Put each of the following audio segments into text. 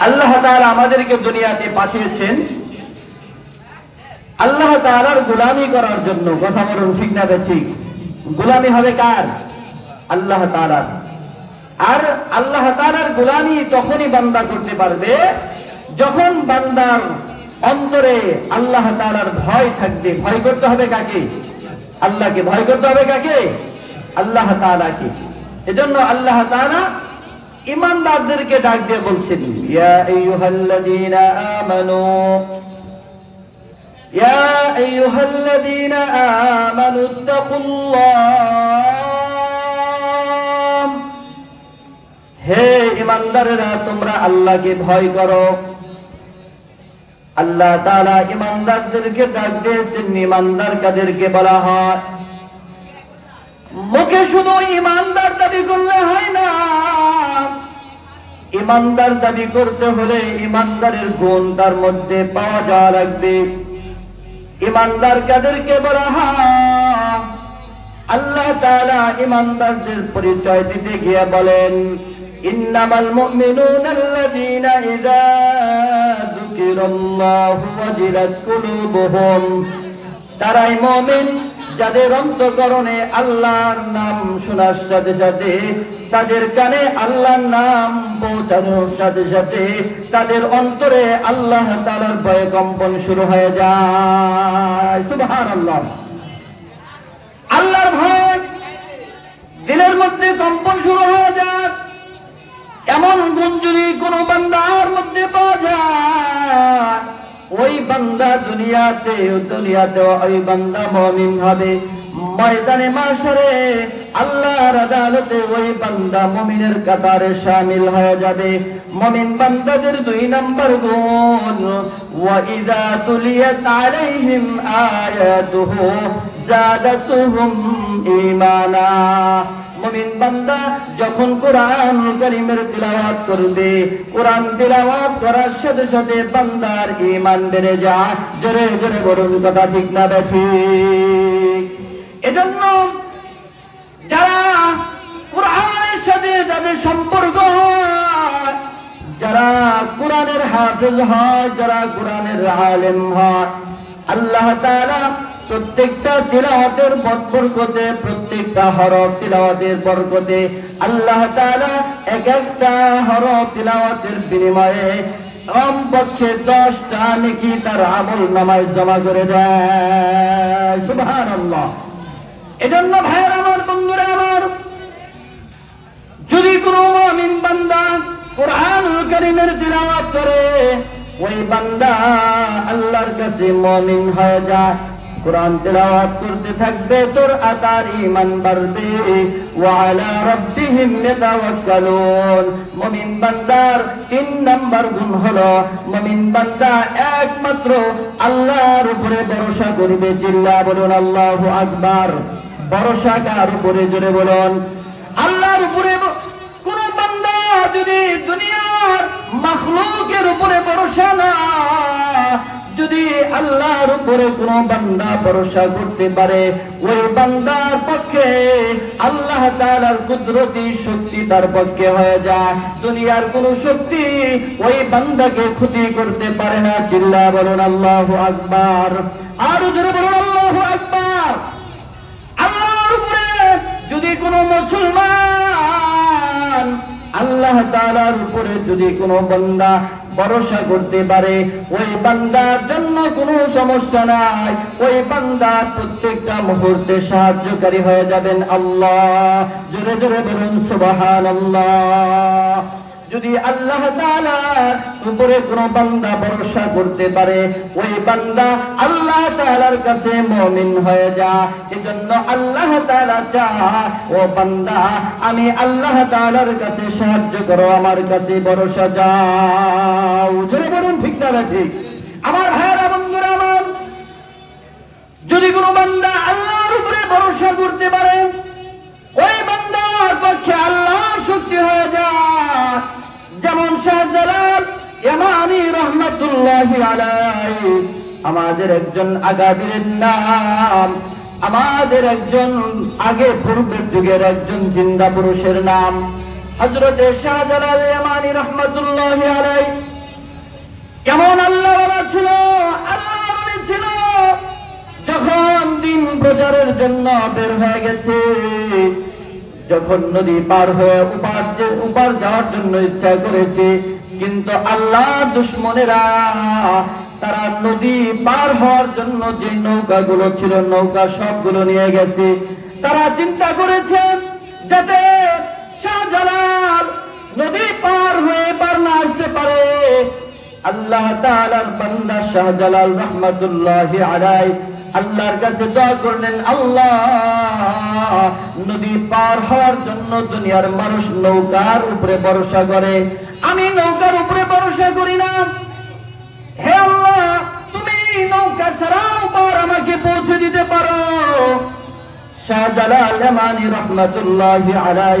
আল্লাহ তাআলা আমাদেরকে দুনিয়াতে পাঠিয়েছেন। আল্লাহ তাআলার গোলামি করার জন্য, কথা বলুন ঠিক না বেঠিক গোলামি হবে কার? আল্লাহ তাআলার। আর আল্লাহ তাআলার গোলামি তখনই বান্দা করতে পারবে, যখন বান্দার অন্তরে আল্লাহ তাআলার ভয় থাকবে। ভয় করতে হবে কাকে? আল্লাহকে। ভয় করতে হবে কাকে? আল্লাহ তাআলাকে। এজন্য আল্লাহ তাআলা ইমানদারদেরকে ডাক দিয়ে বলছেন, ইয়া আইয়ুহাল্লাযীনা আমানু, ইয়া আইয়ুহাল্লাযীনা আমানু তাকুল্লাহ হে ইমানদারেরা, তোমরা আল্লাহকে ভয় করো। আল্লাহ তাআলা ইমানদারদেরকে ডাক দিয়েছেন, ইমানদার কাদেরকে বলা হয়। মুখে শুধু ইমানদার দাবি করলে হয় না ইমানদার দাবি করতে হলে ইমানদারের গুণ তার মধ্যে পাওয়া যাওয়া লাগবে। ইমানদার কাদেরকে বলা আল্লাহ তাআলা ইমানদারদের পরিচয় দিতে গিয়ে বলেন, ইন্নামাল মুমিনুনা আল্লাযীনা ইযা যুকিরাল্লাহু ওয়াজিলাত কুলুবুহুম। তারাই মুমিন, যাদের অন্তকরণে আল্লাহর নাম শোনার সাথে সাথে, তাদের কানে আল্লাহর নাম পৌঁছানোর সাথে সাথে, তাদের অন্তরে আল্লাহ তাআলার ভয়ে কম্পন শুরু হয়ে যায়। সুবহানাল্লাহ। আল্লাহর ভয় দিলের মধ্যে কম্পন শুরু হয়ে যায়। এমন গুণ যদি কোনো বান্দার ওই বান্দা দুনিয়াতে দুনিয়াতে ওই বান্দা মমিন হবে। ময়দানে মাসারে আল্লাহর আদালতে ওই বান্দা মমিনের কাতারে শামিল হয়ে যাবে। মমিন বান্দাদের দুই নম্বর গুণ ওয়াইদা তুলিয়াত আলাইহিম আয়াতুহু জাদাতুহুম ঈমানা। মুমিন বান্দা যখন কোরআন কারীমের তিলাওয়াত করবে, কোরআন তিলাওয়াত করার সাথে সাথে বান্দার ঈমান বেড়ে যায়। জোরে জোরে বলুন, কথা ঠিক না বেঠিক এজন্য যারা কোরআনের সাথে যাদের সম্পর্ক যারা কোরআনের হাফেজ হয়, যারা কোরআনের আলেম হয়, আল্লাহ তাআলা প্রত্যেকটা তিলাওয়াতের বরকতে প্রত্যেকটা হরফ তিলাওয়াতের বরকতে আল্লাহ তাআলা এক একটা হরফ তিলাওয়াতের বিনিময়ে কমপক্ষে দশটা নাকি তার আমল নামায় জমা করে দেয়। সুবহানাল্লাহ। এজন্য ভাইয়ের আমার, বন্ধুরা আমার, যদি কোনো মুমিন বান্দা কোরআনুল কারীমের তিলাওয়াত করে, ওই বান্দা আল্লাহর কাছে মুমিন হয়ে যায়। কোরআন তেলাওয়াত করতে থাকবে, তোর আতার ঈমান বাড়বে। ওয়া আলা রাব্বিহিম ইয়াতাওয়াক্কালুন। মুমিন বান্দার তিন নাম্বার গুণ হলো, মুমিন বান্দা একমাত্র আল্লাহর উপরে ভরসা করবে জিল্লা বলুন আল্লাহু আকবার। ভরসা কার উপরে? জোরে বলুন। আল্লাহর উপরে কোন বান্দা যদি দুনিয়ার মাখলুকের উপরে ভরসা আল্লাহর উপরে কোন বান্দা ভরসা করতে পারে। ওই বান্দার পক্ষে আল্লাহ তাআলার কুদরতি শক্তি তার পক্ষে হয়ে যায়। দুনিয়ার কোন শক্তি ওই বান্দাকে ক্ষতি করতে পারে না। চিল্লা বলুন, আল্লাহু আকবার। আরও জোরে বলুন, আল্লাহু আকবার। আল্লাহর উপরে যদি কোনো মুসলমান আল্লাহ তাআলার উপরে যদি কোনো বান্দা ভরসা করতে পারে। ওই বান্দার জন্য কোনো সমস্যা নাই। ওই বান্দা প্রত্যেকটা মুহূর্তে সাহায্যকারী হয়ে যাবেন আল্লাহ। জোরে জোরে বলুন, সুবহানাল্লাহ। যদি আল্লাহ তাআলার উপরে কোন বান্দা ভরসা করতে পারে, ওই বান্দা আল্লাহ তাআলার কাছে মুমিন হয়ে যা। এজন্য আল্লাহ তাআলা চায়, ও বান্দা, আমি আল্লাহ তাআলার কাছে সাহায্য করো, আমার কাছে ভরসা যাও। জোরে বলুন, ঠিক না ঠিক আমার ভাইয়েরা, বন্ধুরা আমার, যদি কোনো বান্দা আল্লাহর উপরে ভরসা করতে পারে, ওই বান্দার পক্ষে আল্লাহর শক্তি হয়ে যায়। আমাদের একজন আগামীর নাম, আমাদের একজন আগে পূর্বের যুগের একজন জিন্দা পুরুষের নাম রহমতুল্লাহ আলাই কেমন আল্লাহ ছিল? যখন দিন প্রচারের জন্য বের হয়ে গেছে, যখন নদী পার হয়ে উপার উপার যাওয়ার জন্য ইচ্ছা করেছে কিন্তু আল্লাহ দুশ্মনেরা, তারা নদী পার হওয়ার জন্য যে নৌকাগুলো ছিল, নৌকা সবগুলো নিয়ে গেছে। তারা চিন্তা করেছে যাতে নদী পার হয়ে পার না আসতে পারে। আল্লাহ তাআলার বান্দা শাহজালাল রহমাতুল্লাহ আলাই আল্লাহর কাছে দোয়া করলেন, আল্লাহ, নদী পার হওয়ার জন্য দুনিয়ার মানুষ নৌকার উপরে ভরসা করে। আমি নৌকার উপরে ভরসা করি না। হে আল্লাহ, তুমি নৌকা ছাড়াও পার আমাকে পৌঁছে দিতে পারো। শাহজালাল মানি রহমতুল্লাহ আলাই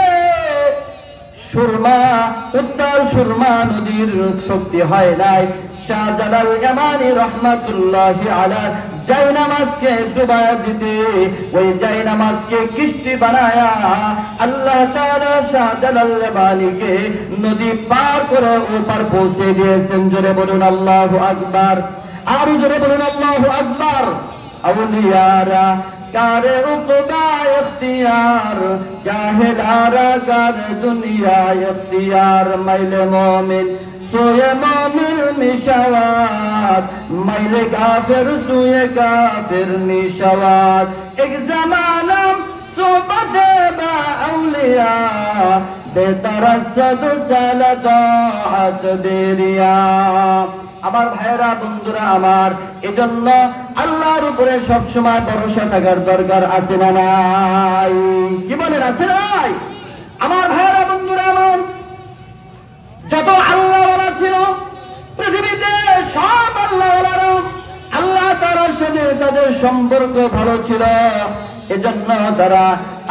সুরমা, উত্তাল সুরমা নদীর শক্তি হয় নাই। শাহজালাল রহমাতুল্লাহ আলা নামাজকে ডুবায়া দিতে, ওই নামাজকে কিস্তি বানায়া আল্লাহ তাআলা শাহজালাল ইয়ামানিকে নদী পার করে ওপার পৌঁছে দিয়েছেন। জোরে বলুন, আল্লাহু আকবার। আরও জোরে বলুন, আল্লাহু আকবার। আউলিয়ারা কার উপদা এখতিয়ার, জাহেল আরা কার দুনিয়া এখতিয়ার। মাইলে মমিন, সোয়ে মমিন মিশাওয়াত। মাইলে কাফের সোয়ে কাফের নিশাওয়াত এক জামানাম সোবতে বা আউলিয়া আমার ভাইরা বন্ধুরা আমার, এজন্য আল্লাহর উপরে সব সময় ভরসা থাকার দরকার আছে না নাই? কি বলেন, আছে নাই? আমার ভাইরা বন্ধুরা আমার, যত আল্লাহ ছিল, পৃথিবীতে সব আল্লাহ আল্লাহ তার সাথে তাদের সম্পর্ক ভালো ছিল। এজন্য তারা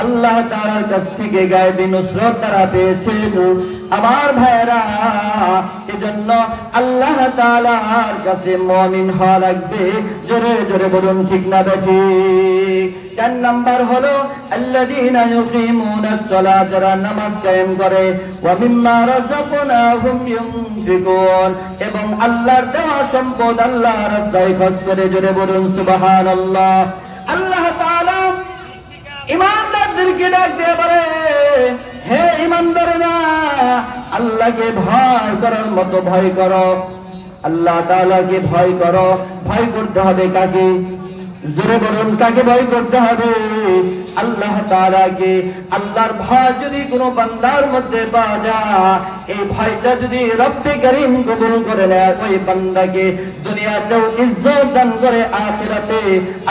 আল্লাহ তাআলার কাছ থেকে গায়েবী নুসরত তারা পেয়েছেন, আমার ভাইরা এজন্য আল্লাহ তাআলার কাছে মুমিন হওয়া লাগবে। জোরে জোরে বলুন, ঠিক না বেঠি চার নাম্বার হলো যারা নামাজ কায়েম করে, ওয়া মিম্মা ইউনফিকুন, এবং আল্লাহর দেওয়া সম্পদ আল্লাহর রাস্তায় খরচ করে, জোরে বলুন, সুবহানাল্লাহ। আল্লাহ ইমানদারদেরকে ডাক দিয়ে বলে, হে ইমানদারেরা, আল্লাহকে ভয় করার মতো ভয় করো। আল্লাহ তাআলাকে ভয় করো। ভয় করতে হবে কাকে? জোরে বলুন, কাকে ভয় করতে হবে? আল্লাহ তাআলাকে আল্লাহর ভয় যদি কোনো বান্দার মধ্যে পাওয়া যায়, এই ভয়টা যদি রব্বে করিম কবুল করে নেয়, ওই বান্দাকে দুনিয়াতেও ইজ্জত দান করে আখিরাতে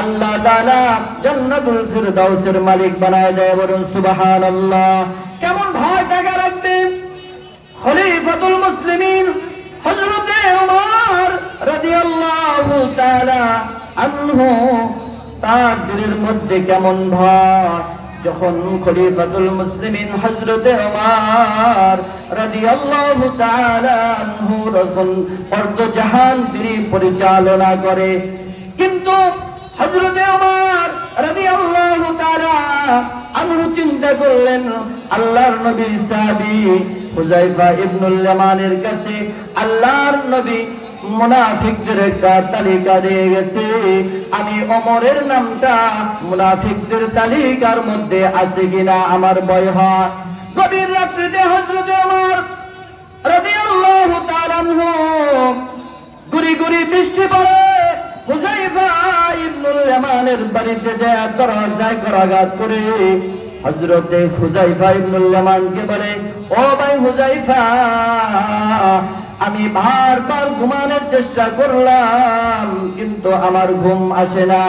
আল্লাহ তাআলা জান্নাতুল ফিরদাউসের মালিক বানায় দেয় বলুন সুবহানাল্লাহ। কেমন ভয় থাকা রাখবে খলিফাতুল মুসলিমিন হযরতে ওমর রাদিয়াল্লাহু তাআলা আনহু তার দিলের মধ্যে কেমন ভয় যখন খলিফাতুল মুসলিমিন হযরতে ওমর রাদিয়াল্লাহু তাআলা আনহু যখন জাহান তিনি পরিচালনা করে। কিন্তু হযরতে ওমর রাদিয়াল্লাহু তাআলা আনহু চিন্তা করলেন, আল্লাহর নবী সাহাবী হুজাইফা ইবনুল কাছে আল্লাহর নবী মুনাফিকদের একটা তালিকা দিয়ে গেছে। আমি অমরের নামটা মুনাফিকদের তালিকার মধ্যে আছে কিনা আমার ভয় হয়। গভীর রাত্রিতে হযরতে ওমর রাদিয়াল্লাহু তাআলা আনহু বৃষ্টি পড়ে হুজাইফা ইবনুল বাড়িতে যায় দরজায় করে ইবনুল বলে, ও ভাই হুজাইফা আমি বারবার ঘুমানোর চেষ্টা করলাম, কিন্তু আমার ঘুম আসে না।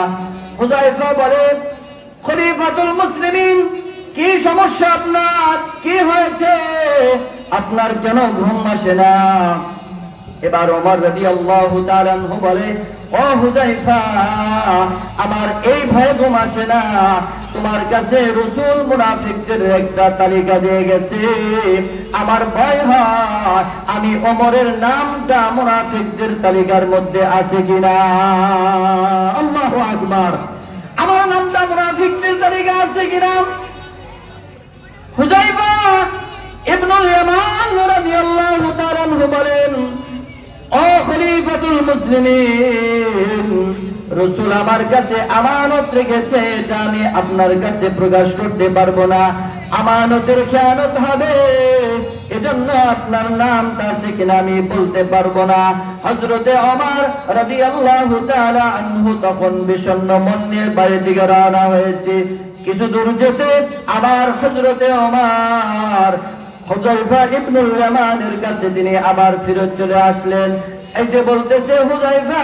হুজাইফা বলে, খলিফাতুল মুসলিমিন, কি সমস্যা আপনার? কি হয়েছে? আপনার কেন ঘুম আসে না? এবার ওমর তাআলা আনহু বলে, ও হুজাইফা আমার এই ভয় ঘুম আসে না। তোমার কাছে রসুল মুনাফিকদের একটা তালিকা দিয়ে গেছে। আমার ভয় হয়, আমি নামটা মুনাফিকদের তালিকার মধ্যে আছে কিনা? আল্লাহু আকবার। আমার নামটা মুনাফিকদের তালিকা আছে কিনা? হুজাইফা ইবনুল ইয়ামান রাদিয়াল্লাহু তাআলা বলেন রসুল আমার কাছে আমানত রেখেছে, এটা আমি আপনার কাছে প্রকাশ করতে পারব না। আমানতের খেয়ানত হবে, এজন্য আপনার নামটা আছে কিনা আমি বলতে পারব না। হজরতে অমর রাজি আল্লাহ আনহু তখন বিষণ্ণ মন বাড়ির দিকে রওনা হয়েছে। কিছু দূর যেতে আবার হজরতে অমার হুজাইফা ইবনুল ইয়ামানের কাছে তিনি আবার ফিরত চলে আসলেন। এসে বলতেছে হুজাইফা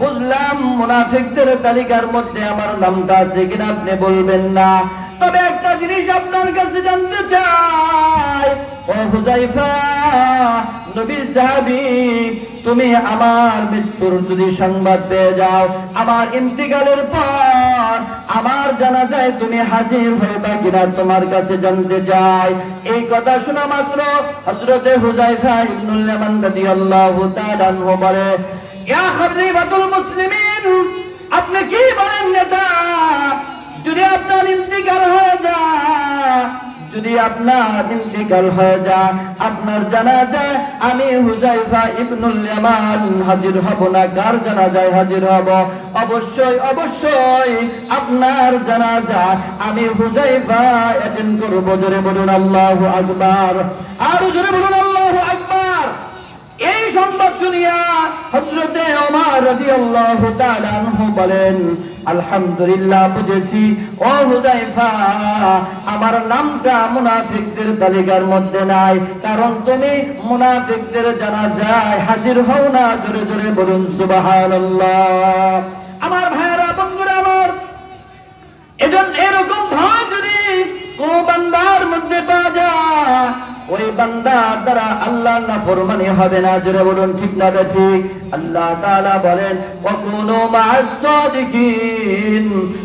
বুঝলাম মুনাফিকদের তালিকার মধ্যে আমার নামটা আছে কিনা আপনি বলবেন না। তবে একটা জিনিস আপনার কাছে জানতে চাই। ও হুজাইফা নবী সাহাবী, তুমি আমার মৃত্যুর যদি সংবাদ পেয়ে যাও, আমার ইন্তিকালের পর আমার জানা যায় তুমি হাজির হইবা কিনা তোমার কাছে জানতে চাই। এই কথা শোনা মাত্র হযরতে হুজাইফা ইবনুল ইয়ামান রাদিয়াল্লাহু তাআলা বলে, ইয়া খলিফাতুল মুসলিমিন, আপনি কি বলেন নেতা? যদি আপনার ইন্তিকাল হয়ে যায়, যদি আপনার ইন্তিকাল হয়ে যায়, আপনার জানা যায় আমি হুজাইফা ইবনুল ইয়ামান হাজির হব না, কার জানা যায় হাজির হব? অবশ্যই অবশ্যই আপনার জানাজা আমি হুজাইফা অ্যাটেন্ড করব। জোরে বলুন, আল্লাহু আকবার। আর জোরে বলুন, আল্লাহু আকবার। এই সংবাদ শুনিয়া হযরতে ওমর রাদিয়াল্লাহু তাআলা আনহু বলেন আলহামদুলিল্লাহ বুঝেছি। ও হুজাইফা আমার নামটা মুনাফিকদের তালিকার মধ্যে নাই, কারণ তুমি মুনাফিকদের জানা যায় হাজির হও না, জোরে জোরে বলুন সুবহানাল্লাহ। আমার ভাইরা বন্ধুরা আমার এজন্য এরকম ভয় ওই বান্দার দ্বারা আল্লাহ না ফরমানি হবে না, জোরে বলুন, ঠিক না ঠিক? আল্লাহ তাআলা বলেন কখনো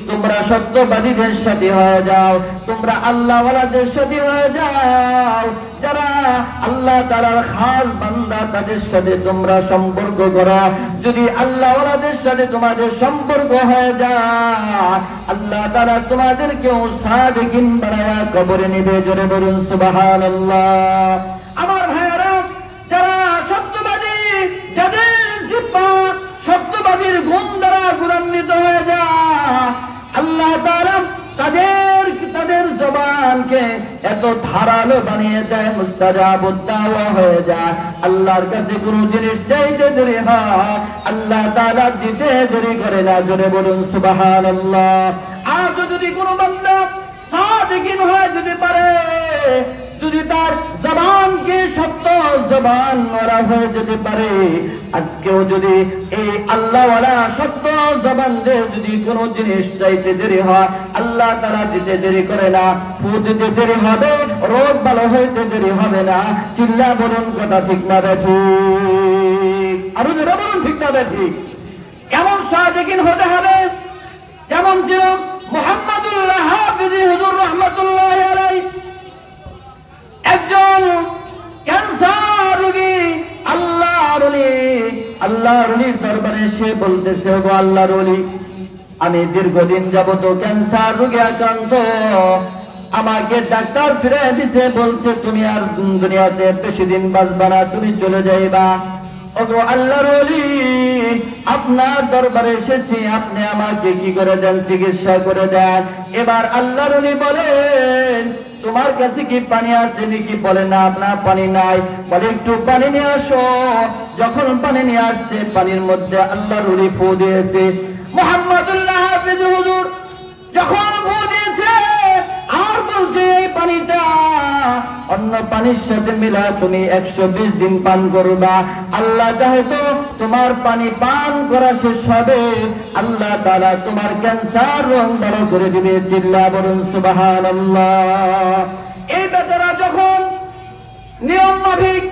তোমরা সত্যবাদীদের সাথে হয়ে যাও, তোমরা আল্লাহ সাথে হয়ে যাও। যারা আল্লাহ তাআলার খাস বান্দা, তাদের সাথে তোমরা সম্পর্ক করো। যদি আল্লাহ ওয়ালাদের সাথে তোমাদের সম্পর্ক হয়ে যায়, আল্লাহ তাআলা তোমাদেরকেও সাদিকিন বানায়া কবরে নিবে, জোরে বলুন, সুবহানাল্লাহ। আমার ভাইয়েরা, যারা সত্যবাদী, যাদের জিব্বা সত্যবাদীর গুণ দ্বারা গুণান্বিত হয়ে যায়, আল্লাহ তাদের তাদের জবানকে এত ধারালো বানিয়ে দেয় মুস্তাজাবুদ্দাওয়া হয়ে যায়। আল্লাহর কাছে কোনো জিনিস চাইতে দেরি হয়, আল্লাহ তাআলা দিতে দেরি করে না। জোরে বলুন, সুবহানাল্লাহ। আর যদি কোনো বান্দা সাদিকিন হয়ে যদি পারে যদি তার জবানকে সত্য জবান ওরা হয়ে যেতে পারে, আজকেও যদি এই আল্লাহওয়ালা সত্য জবান দিয়ে যদি কোনো জিনিস চাইতে দেরি হয়, আল্লাহ তারা দিতে দেরি করে না, ফু দিতে দেরি হবে, রোগ ভালো হইতে দেরি হবে না, চিল্লা বলুন কথা ঠিক না বেঠি আরও যারা বলুন ঠিক না বেঠি কেমন সাদেকিন হতে হবে? যেমন ছিল মোহাম্মদুল্লাহ হাফিজি হুজুর রহমতুল্লাহ আলাই একজন ক্যান্সার রোগী আল্লাহ রলি আল্লাহ রলির দরবারে সে বলতেছে গো আল্লাহ রলি আমি দীর্ঘদিন যাবত ক্যান্সার রোগে আক্রান্ত। আমাকে ডাক্তার ফিরে দিছে, বলছে, তুমি আর দুনিয়াতে বেশি দিন বাঁচবা না, তুমি চলে যাইবা। ওগো আল্লাহ রলি আপনার দরবারে এসেছি, আপনি আমাকে কি করে দেন, চিকিৎসা করে দেন? এবার আল্লাহ রলি বলেন তোমার কাছে কি পানি আছে নাকি? বলে, না আপনার পানি নাই। বলে, একটু পানি নিয়ে আসো। যখন পানি নিয়ে আসছে, পানির মধ্যে আল্লাহ রুলি ফু দিয়েছে। মোহাম্মদুল্লাহ হাফিজ হুজুর, যখন ফু দিয়েছে আর এই পানিটা, অন্য পানির সাথে মিলা তুমি একশো বিশ দিন পান করবা। আল্লাহ যেহেতু তোমার পানি পান করা শেষ হবে, আল্লাহ তারা তোমার ক্যান্সার রং ভালো করে দিবে, চিল্লা বলুন সুবাহান এই বেচারা যখন নিয়ম মাফিক,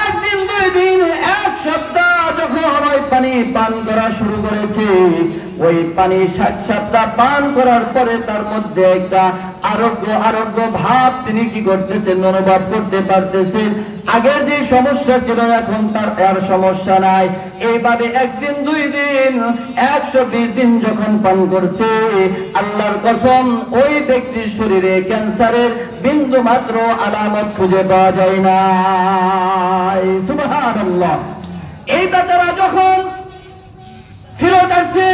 একদিন, দুই দিন, এক সপ্তাহ যখন ওই পানি পান করা শুরু করেছে, ওই পানি পান করার পরে তার মধ্যে একটা আরোগ্য আরোগ্য ভাব তিনি কি করতেছেন, অনুভব করতে পারতেছেন। আগের যে সমস্যা ছিল, এখন তার আর সমস্যা নাই। এইভাবে একদিন, দুই দিন, একশো বিশ দিন যখন পান করছে, আল্লাহর কসম, ওই ব্যক্তির শরীরে ক্যান্সারের বিন্দু মাত্র আলামত খুঁজে পাওয়া যায় না সুবহানাল্লাহ। এই বেচারা যখন ফিরত আসছে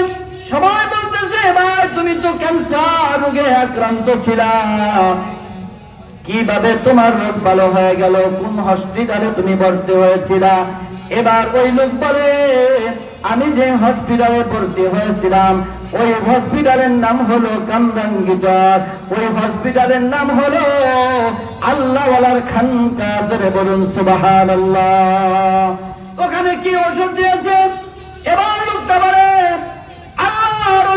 সবাই বলতেছে, ভাই, তুমি তো ক্যান্সার রোগে আক্রান্ত ছিলা। কীভাবে তোমার রোগ ভালো হয়ে গেল? কোন হসপিটালে তুমি ভর্তি হয়েছিলা? এবার ওই লোক বলে, আমি যে হসপিটালে ভর্তি হয়েছিলাম, ওই হসপিটালের নাম হলো কামরাঙ্গিচর। ওই হসপিটালের নাম হলো আল্লাহওয়ালার খানকা ধরে বলুন সুবাহান ওখানে কি ওষুধ দিয়েছে? এবার বলে আল্লাহর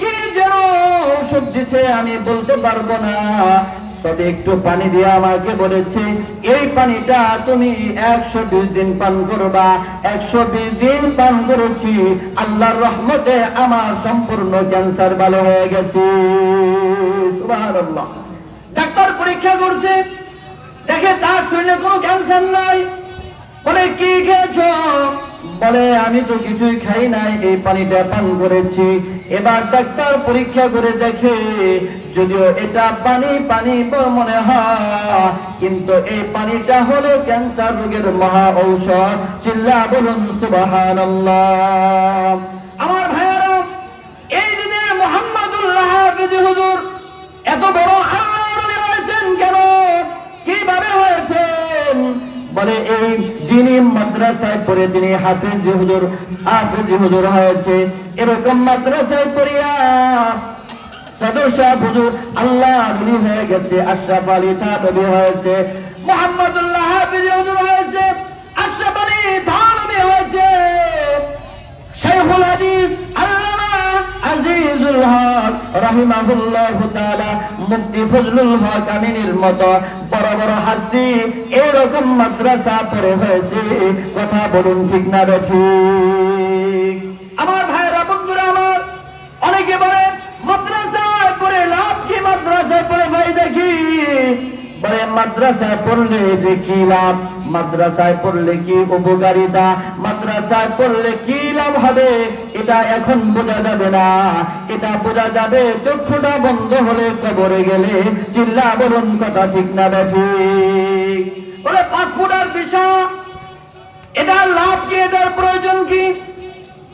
কি ওষুধ আমি বলতে পারব না। তবে একটু পানি দিয়ে আমাকে বলেছে, এই পানিটা তুমি একশো বিশ দিন পান করবা। একশো বিশ দিন পান করেছি, আল্লাহর রহমতে আমার সম্পূর্ণ ক্যান্সার ভালো হয়ে গেছে। ডাক্তার পরীক্ষা করছে, দেখে তার শরীরে কোনো ক্যান্সার নাই। বলে, কি খেয়েছো? বলে, আমি তো কিছুই খাই নাই, এই পানিটা পান করেছি। এবার ডাক্তার পরীক্ষা করে দেখে, যদিও এটা পানি পানি মনে হয়, কিন্তু এই পানিটা হলো ক্যান্সার রোগের মহা ঔষধ। চিল্লা বলুন, সুবহানাল্লাহ। আমার ভাইয়ারা, এই দিনে মোহাম্মদুল্লাহ হুজুর, এত বড় আল্লাহর ওলি হয়েছেন কেন? কীভাবে হয়েছেন? বলে এই যিনি মাদ্রাসায় পড়ে তিনি হাফিজ হুজুর হাফিজ হুজুর হয়েছে। এরকম মাদ্রাসায় পড়িয়া সদস্য হুজুর আল্লাহ নবী হয়ে গেছে, আশরাফ আলী থানবী হয়েছে, মোহাম্মদুল্লাহ হাফিজ হুজুর হয়েছে, আশরাফ আলী থানবী হয়েছে। শেখুল হাদিস আজিজুল হক রাহিমাহুল্লাহ তাআলা, মুফতি ফজলুল হক আমিনের মতো বড় বড় হাসি, এরকম মাদ্রাসা পড়ে হয়েছে। কথা বলুন ঠিক না বেছি আমার ভাইরা বন্ধুরা আমার, অনেকে বলে, মাদ্রাসায় পড়ে লাভ কি? মাদ্রাসায় পড়ে ভাই দেখি। বলে, মাদ্রাসায় পড়লে যে কি লাভ? মাদ্রাসায় পড়লে কি উপকারিতা? মাদ্রাসায় পড়লে কি লাভ হবে? এটা এখন বোঝা যাবে না। এটা বোঝা যাবে, চক্ষুটা বন্ধ হলে কবরে গেলে চিল্লা বলুন কথা ঠিক না বেঠি বলে পাসপোর্ট আর ভিসা এটার লাভ কি? এটার প্রয়োজন কি?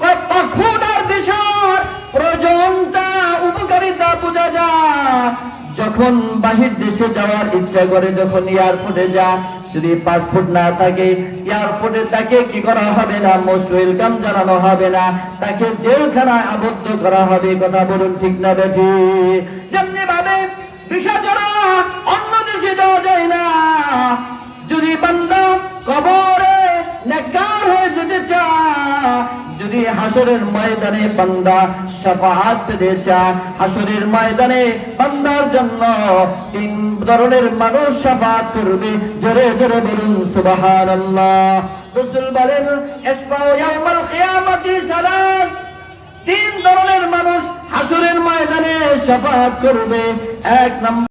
কয় পাসপোর্ট আর ভিসার প্রয়োজনটা, উপকারিতা বোঝা যায়। যখন বাহির দেশে যাওয়ার ইচ্ছা করে, যখন এয়ারপোর্টে যা যদি পাসপোর্ট না থাকে এয়ারপোর্টে তাকে কি করা হবে না? মোস্ট ওয়েলকাম জানানো হবে না। তাকে জেলখানায় আবদ্ধ করা হবে। কথা বলুন ঠিক না বেঠি? যেমনি ভাবে অন্য দেশে যাওয়া যায় না। যদি বান্দা কবরে নেককার হয়ে যেতে চায় যদি হাসরের ময়দানে বান্দা শাফাআত পেতে চায় হাসরের ময়দানে বান্দার জন্য তিন ধরনের মানুষ শাফাআত করবে। জোরে জোরে বলুন, সুবহানাল্লাহ। রাসূল তিন ধরনের মানুষ হাসরের ময়দানে শাফাআত করবে। এক নম্বর